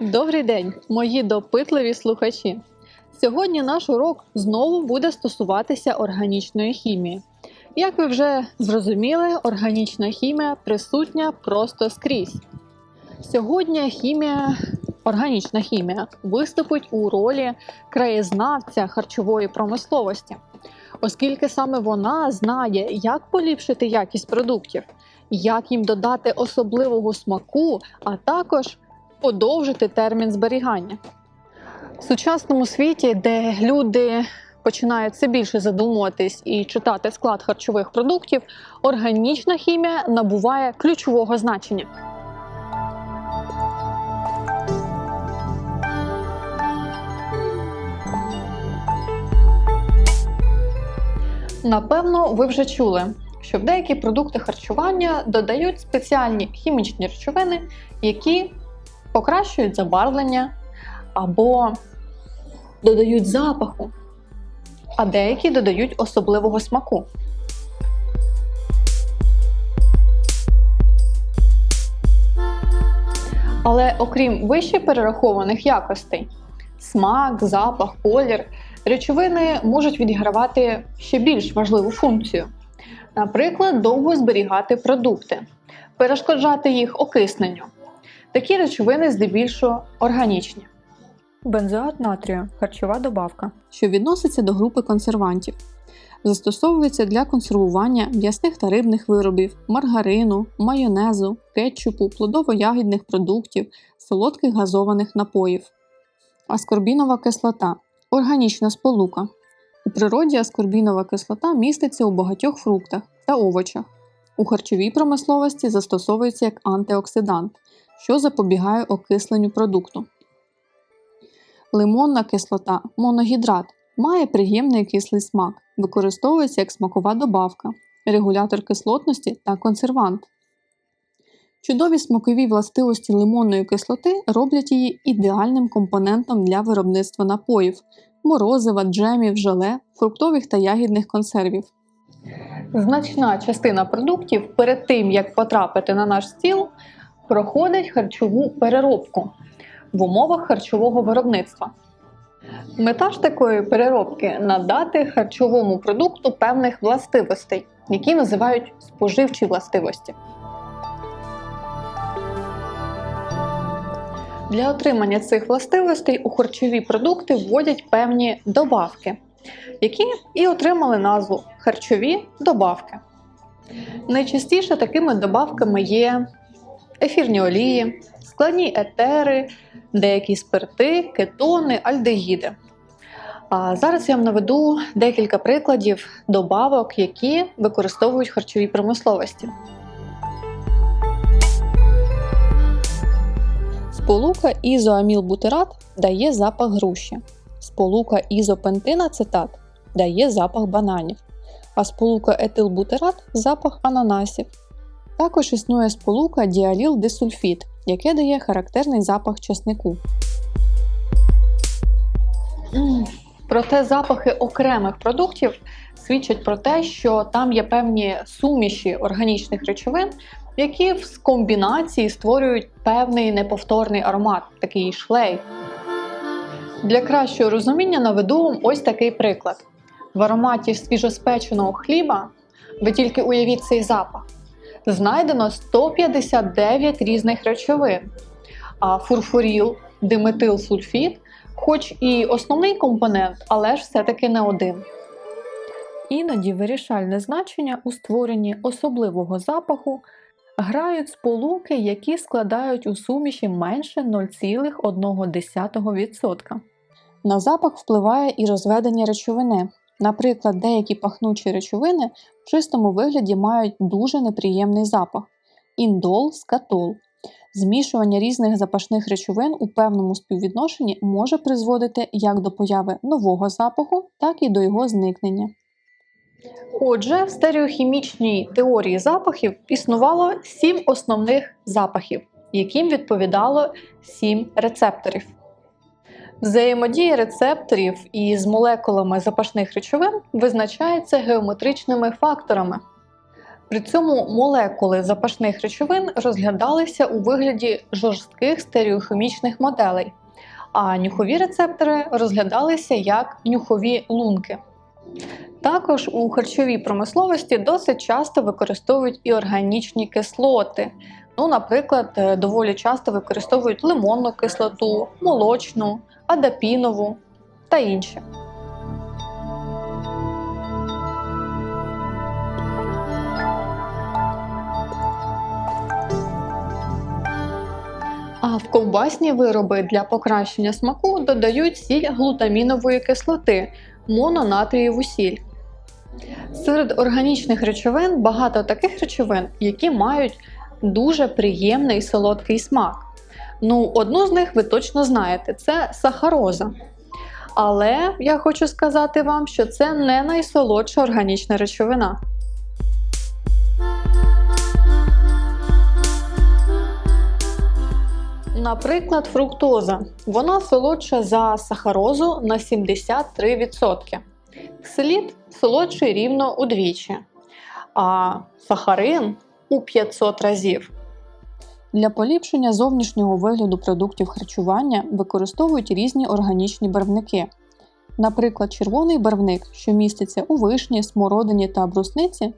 Добрий день, мої допитливі слухачі. Сьогодні наш урок знову буде стосуватися органічної хімії. Як ви вже зрозуміли, органічна хімія присутня просто скрізь. Сьогодні хімія, органічна хімія виступить у ролі краєзнавця харчової промисловості, оскільки саме вона знає, як поліпшити якість продуктів, як їм додати особливого смаку, а також подовжити термін зберігання. В сучасному світі, де люди починають все більше задумуватись і читати склад харчових продуктів, органічна хімія набуває ключового значення. Напевно, ви вже чули, що в деякі продукти харчування додають спеціальні хімічні речовини, які покращують забарвлення або додають запаху, а деякі додають особливого смаку. Але окрім вище перерахованих якостей, смак, запах, колір, речовини можуть відігравати ще більш важливу функцію. Наприклад, довго зберігати продукти, перешкоджати їх окисненню. Такі речовини здебільшого органічні. Бензоат натрію харчова добавка, що відноситься до групи консервантів. Застосовується для консервування м'ясних та рибних виробів, маргарину, майонезу, кетчупу, плодово-ягідних продуктів, солодких газованих напоїв. Аскорбінова кислота органічна сполука. У природі аскорбінова кислота міститься у багатьох фруктах та овочах. У харчовій промисловості застосовується як антиоксидант, що запобігає окисленню продукту. Лимонна кислота моногідрат має приємний кислий смак, використовується як смакова добавка, регулятор кислотності та консервант. Чудові смакові властивості лимонної кислоти роблять її ідеальним компонентом для виробництва напоїв, морозива, джемів, желе, фруктових та ягідних консервів. Значна частина продуктів перед тим, як потрапити на наш стіл, проходить харчову переробку в умовах харчового виробництва. Мета ж такої переробки надати харчовому продукту певних властивостей, які називають споживчі властивості. Для отримання цих властивостей у харчові продукти вводять певні добавки, які і отримали назву харчові добавки. Найчастіше такими добавками є ефірні олії, складні етери, деякі спирти, кетони, альдегіди. А зараз я вам наведу декілька прикладів добавок, які використовують в харчовій промисловості. Сполука ізоамілбутерат дає запах груші. Сполука ізопентинацетат дає запах бананів, а сполука етилбутерат запах ананасів. Також існує сполука діаліл-дисульфід, яке дає характерний запах чеснику. Проте запахи окремих продуктів свідчать про те, що там є певні суміші органічних речовин, які в комбінації створюють певний неповторний аромат, такий шлейф. Для кращого розуміння наведу ось такий приклад. В ароматі свіжоспеченого хліба, ви тільки уявіть цей запах, знайдено 159 різних речовин, а фурфуріл, диметилсульфід, хоч і основний компонент, але ж все-таки не один. Іноді вирішальне значення у створенні особливого запаху грають сполуки, які складають у суміші менше 0,1%. На запах впливає і розведення речовини. Наприклад, деякі пахнучі речовини в чистому вигляді мають дуже неприємний запах індол, скатол. Змішування різних запашних речовин у певному співвідношенні може призводити як до появи нового запаху, так і до його зникнення. Отже, в стереохімічній теорії запахів існувало сім основних запахів, яким відповідало сім рецепторів. Взаємодія рецепторів із молекулами запашних речовин визначається геометричними факторами. При цьому молекули запашних речовин розглядалися у вигляді жорстких стереохімічних моделей, а нюхові рецептори розглядалися як нюхові лунки. Також у харчовій промисловості досить часто використовують і органічні кислоти. Ну, наприклад, е, доволі часто використовують лимонну кислоту, молочну, адапінову та інші. А в ковбасні вироби для покращення смаку додають сіль глутамінової кислоти, мононатрієву сіль. Серед органічних речовин багато таких речовин, які мають дуже приємний солодкий смак. Ну, одну з них ви точно знаєте це сахароза. Але я хочу сказати вам, що це не найсолодша органічна речовина. Наприклад, фруктоза. Вона солодша за сахарозу на 73%. Ксиліт солодший рівно удвічі, а сахарин у 500 разів. Для поліпшення зовнішнього вигляду продуктів харчування використовують різні органічні барвники. Наприклад, червоний барвник, що міститься у вишні, смородині та брусниці,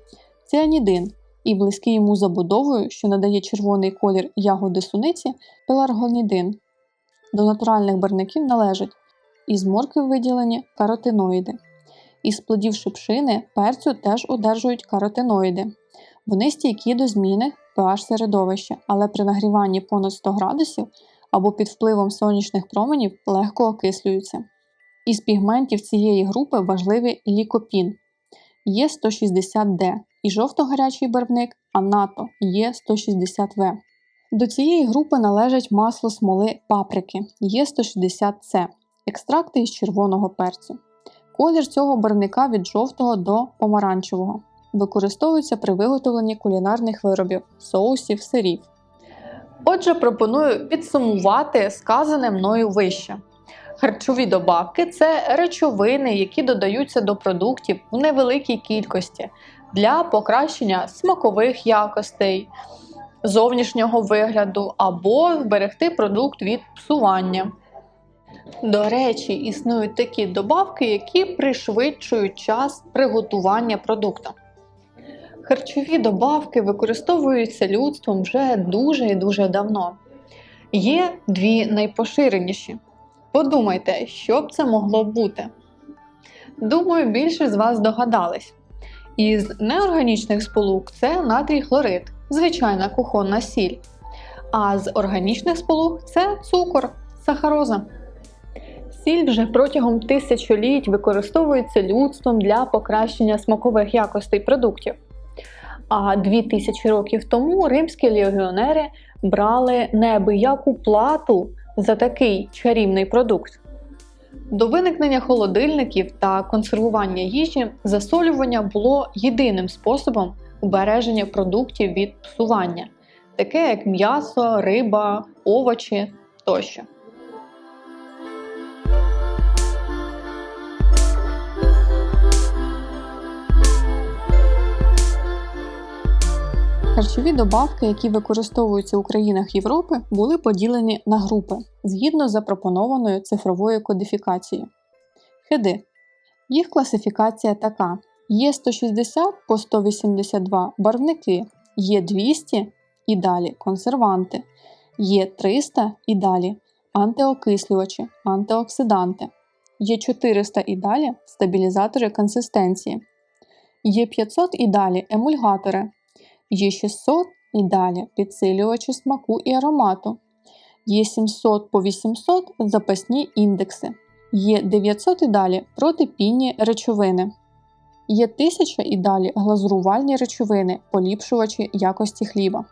ціанідин і близький йому забудовою, що надає червоний колір ягоди суниці, пеларгонідин. До натуральних барвників належать із моркви виділені каротиноїди. Із плодів шипшини перцю теж одержують каротиноїди. Вони стійкі до зміни pH середовища, але при нагріванні понад 100 градусів або під впливом сонячних променів легко окислюються. Із пігментів цієї групи важливий лікопін є 160D і жовто-гарячий барвник Анато є 160В. До цієї групи належать масло смоли паприки є 160С, екстракти із червоного перцю. Колір цього барвника від жовтого до помаранчевого. Використовується при виготовленні кулінарних виробів, соусів, сирів. Отже, пропоную підсумувати сказане мною вище. Харчові добавки це речовини, які додаються до продуктів у невеликій кількості для покращення смакових якостей, зовнішнього вигляду або вберегти продукт від псування. До речі, існують такі добавки, які пришвидшують час приготування продукту. Харчові добавки використовуються людством вже дуже і дуже давно. Є дві найпоширеніші. Подумайте, що б це могло бути. Думаю, більше з вас догадались. Із неорганічних сполук це натрій хлорид, звичайна кухонна сіль. А з органічних сполук це цукор, сахароза. Сіль вже протягом тисячоліть використовується людством для покращення смакових якостей продуктів. А дві тисячі років тому римські легіонери брали неабияку плату за такий чарівний продукт. До виникнення холодильників та консервування їжі засолювання було єдиним способом убереження продуктів від псування, таке як м'ясо, риба, овочі тощо. Харчові добавки, які використовуються у країнах Європи, були поділені на групи згідно з запропонованою цифровою кодифікацією. Хеди. Їх класифікація така: є 160 по 182 барвники, є 200 і далі консерванти, є 300 і далі антиокислювачі, антиоксиданти, є 400 і далі стабілізатори консистенції, є 500 і далі емульгатори. Є 600 і далі підсилювачі смаку і аромату. Є 700 по 800 запасні індекси. Є 900 і далі протипінні речовини. Є 1000 і далі глазурувальні речовини, поліпшувачі якості хліба.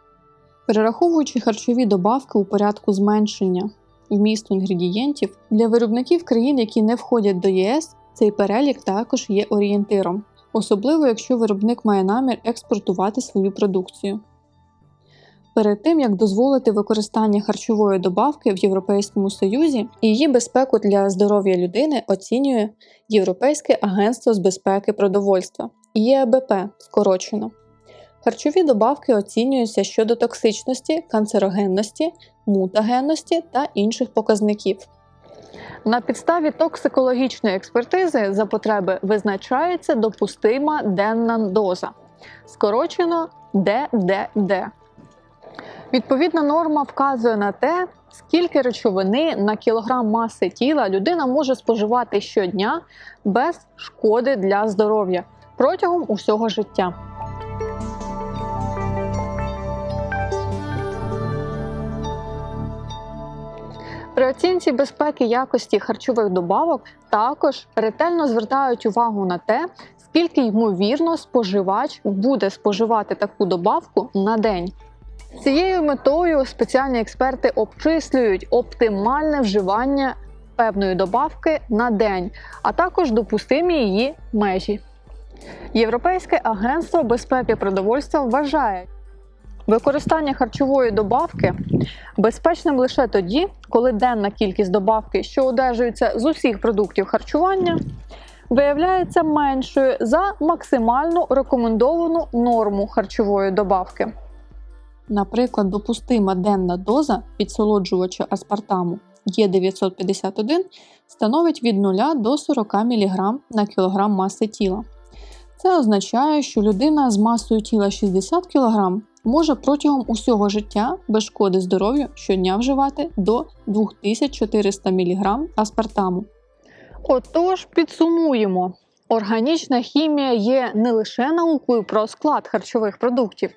Перераховуючи харчові добавки у порядку зменшення вмісту інгредієнтів, для виробників країн, які не входять до ЄС, цей перелік також є орієнтиром особливо якщо виробник має намір експортувати свою продукцію. Перед тим як дозволити використання харчової добавки в Європейському Союзі, її безпеку для здоров'я людини оцінює Європейське агентство з безпеки продовольства ЄБП скорочено. Харчові добавки оцінюються щодо токсичності, канцерогенності, мутагенності та інших показників. На підставі токсикологічної експертизи за потреби визначається допустима денна доза, скорочено ДДД. Відповідна норма вказує на те, скільки речовини на кілограм маси тіла людина може споживати щодня без шкоди для здоров'я протягом усього життя. При оцінці безпеки якості харчових добавок також ретельно звертають увагу на те, скільки ймовірно споживач буде споживати таку добавку на день. Цією метою спеціальні експерти обчислюють оптимальне вживання певної добавки на день, а також допустимі її межі. Європейське агентство безпеки продовольства вважає використання харчової добавки безпечним лише тоді, коли денна кількість добавки, що одержується з усіх продуктів харчування, виявляється меншою за максимальну рекомендовану норму харчової добавки. Наприклад, допустима денна доза підсолоджувача аспартаму Є951 становить від 0 до 40 мг на кілограм маси тіла. Це означає, що людина з масою тіла 60 кг може протягом усього життя без шкоди здоров'ю щодня вживати до 2400 мг аспартаму. Отож, підсумуємо. Органічна хімія є не лише наукою про склад харчових продуктів,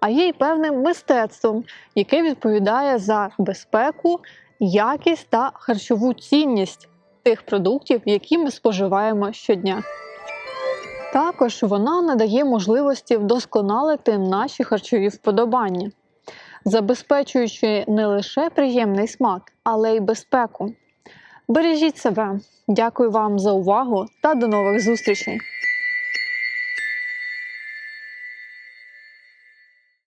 а є й певним мистецтвом, яке відповідає за безпеку, якість та харчову цінність тих продуктів, які ми споживаємо щодня. Також вона надає можливості вдосконалити наші харчові вподобання, забезпечуючи не лише приємний смак, але й безпеку. Бережіть себе! Дякую вам за увагу та до нових зустрічей!